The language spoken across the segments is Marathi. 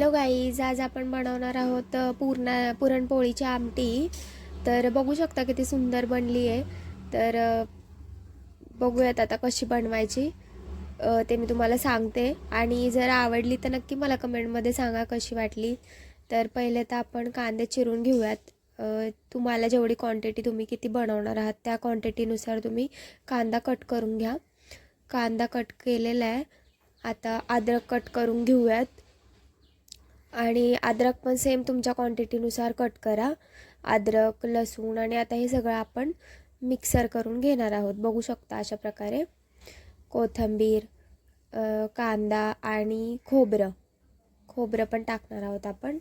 हॅलो गाईज आज आपण बनवणार आहोत अ, पूर्णा पुरणपोळीची आमटी. तर बघू शकता किती सुंदर बनली आहे. तर बघूयात आता कशी बनवायची. ते मी तुम्हाला सांगते. आणि जर आवडली तर नक्की मला कमेंटमध्ये सांगा कशी वाटली. तर पहिले तर आपण कांदे चिरून घेऊयात. तुम्हाला जेवढी क्वांटिटी तुम्ही किती बनवणार आहात त्या क्वांटिटीनुसार तुम्ही कांदा कट करून घ्या. कांदा कट केलेला आहे. आता अद्रक कट करून घेऊयात. आणि अद्रक पण सेम तुमच्या क्वांटिटीनुसार कट करा. अद्रक लसूण आणि आता हे सगळं आपण मिक्सर करून घेणार आहोत. बघू शकता अशा प्रकारे. कोथिंबीर कांदा आणि खोबरं. खोबरं पण टाकणार आहोत आपण.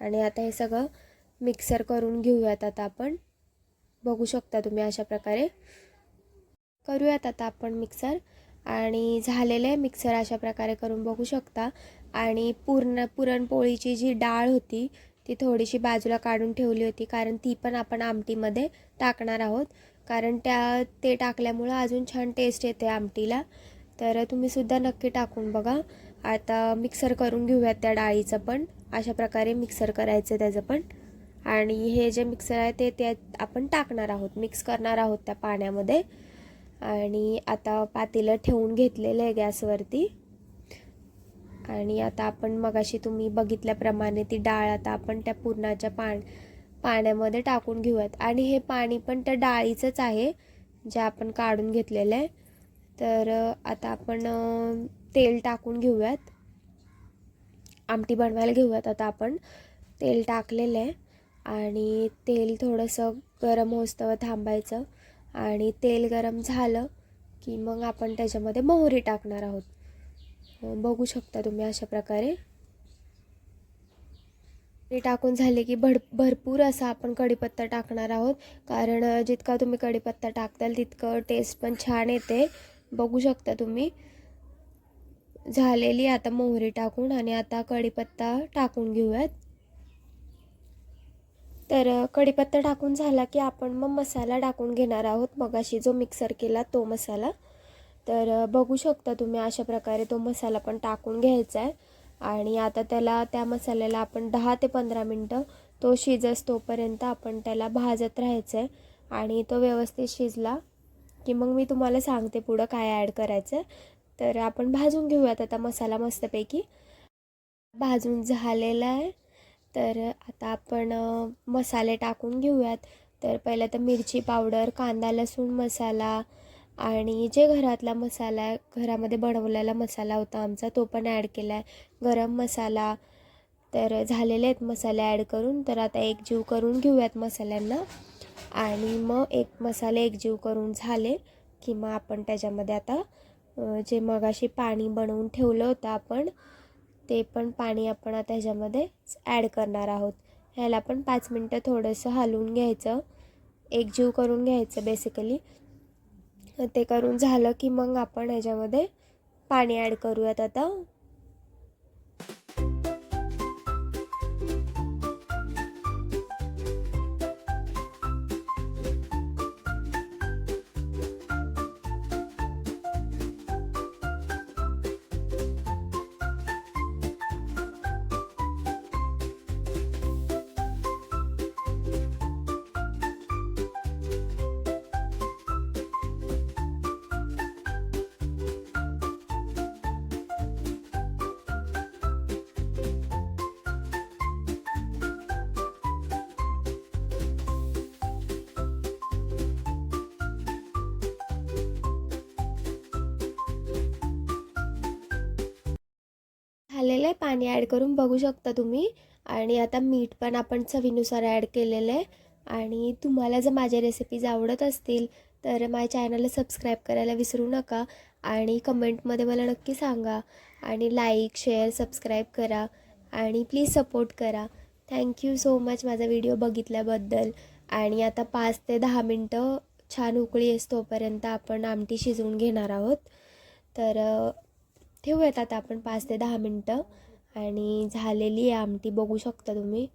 आणि आता हे सगळं मिक्सर करून घेऊयात आता आपण. बघू शकता तुम्ही अशा प्रकारे. करूयात आता आपण मिक्सर आणि झालेलं आहे. मिक्सर अशा प्रकारे करून बघू शकता. आणि पूर्ण पुरणपोळीची जी डाळ होती ती थोडीशी बाजूला काढून ठेवली होती कारण ती पण आपण आमटीमध्ये टाकणार आहोत. कारण त्या ते टाकल्यामुळं अजून छान टेस्ट येते आमटीला. तर तुम्हीसुद्धा नक्की टाकून बघा. आता मिक्सर करून घेऊयात त्या डाळीचं पण. अशा प्रकारे मिक्सर करायचं त्याचं पण. आणि हे जे मिक्सर आहे ते त्यात आपण टाकणार आहोत. मिक्स करणार आहोत त्या पाण्यामध्ये. आणि आता पातेलं ठेवून घेतलेलं आहे गॅसवरती. आणि आता आपण मगाशी तुम्ही बघितल्याप्रमाणे ती डाळ आता आपण त्या पुरणाच्या पाण पाण्यामध्ये टाकून घेऊयात. आणि हे पाणी पण त्या डाळीचंच आहे जे आपण काढून घेतलेलं आहे. तर आता आपण तेल टाकून घेऊयात. आमटी बनवायला घेऊयात आता आपण. तेल टाकलेलं आहे. आणि तेल थोडंसं गरम होस्तवं थांबायचं. आणि तेल गरम झालं की मग आपण त्याच्यामध्ये मोहरी टाकणार आहोत. बघू शकता तुम्ही अशा प्रकारे. ते टाकून झाले की भड भरपूर असा आपण कढीपत्ता टाकणार आहोत. कारण जितका तुम्ही कढीपत्ता टाकताल तितकं टेस्ट पण छान येते. बघू शकता तुम्ही. झालेली आता मोहरी टाकून आणि आता कढीपत्ता टाकून घेऊयात. तर कढीपत्ता टाकून झाला की आपण मग मसाला टाकून घेणार आहोत. मगाशी जो मिक्सर केला तो मसाला. तर बघू शकता तुम्ही अशा प्रकारे तो मसाला पण टाकून घ्यायचा आहे. आणि आता त्याला त्या मसाल्याला आपण दहा ते पंधरा मिनटं तो शिजस तोपर्यंत आपण त्याला भाजत राहायचं आहे. आणि तो व्यवस्थित शिजला की मग मी तुम्हाला सांगते पुढं काय ॲड करायचं आहे. तर आपण भाजून घेऊयात आता मसाला मस्तपैकी. भाजून झालेला आहे. तर आता आपण मसाले टाकून घेऊयात. तर पहिलं तर मिरची पावडर कांदा लसूण मसाला आणि जे घरातला मसाला आहे घरामध्ये बनवलेला मसाला होता आमचा तो पण ॲड केला आहे गरम मसाला तर झालेले आहेत मसाले ॲड करून. तर आता एकजीव करून घेऊयात मसाल्यांना. आणि मग एक मसाले एकजीव करून झाले की मग आपण त्याच्यामध्ये आता जे मगाशी पाणी बनवून ठेवलं होतं आपण ते पण पाणी आपण आता ह्याच्यामध्ये ॲड करणार आहोत. ह्याला पण पाच मिनटं थोडंसं हलवून घ्यायचं. एकजीव करून घ्यायचं बेसिकली ते करून झालं की मग आपण ह्याच्यामध्ये पाणी ॲड करूयात आता. पाणी ॲड करून बघू शकता तुम्ही. आणि आता मीठ पण आपण चवीनुसार ॲड केलेलं आहे. आणि तुम्हाला जर माझ्या रेसिपीज आवडत असतील तर माझ्या चॅनलला सबस्क्राईब करायला विसरू नका. आणि कमेंटमध्ये मला नक्की सांगा. आणि लाईक शेअर सबस्क्राईब करा. आणि प्लीज सपोर्ट करा. थँक्यू सो मच माझा व्हिडिओ बघितल्याबद्दल. आणि आता पाच ते दहा मिनटं छान उकळी येस तोपर्यंत आपण आमटी शिजवून घेणार आहोत. तर ठेवूयात आता आपण पाच ते दहा मिनटं. आणि झालेली आहे आमटी. बघू शकता तुम्ही.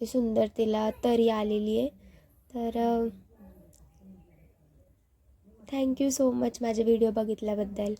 ती सुंदर तिला तरी आलेली आहे. तर थँक्यू सो मच माझे व्हिडिओ बघितल्याबद्दल.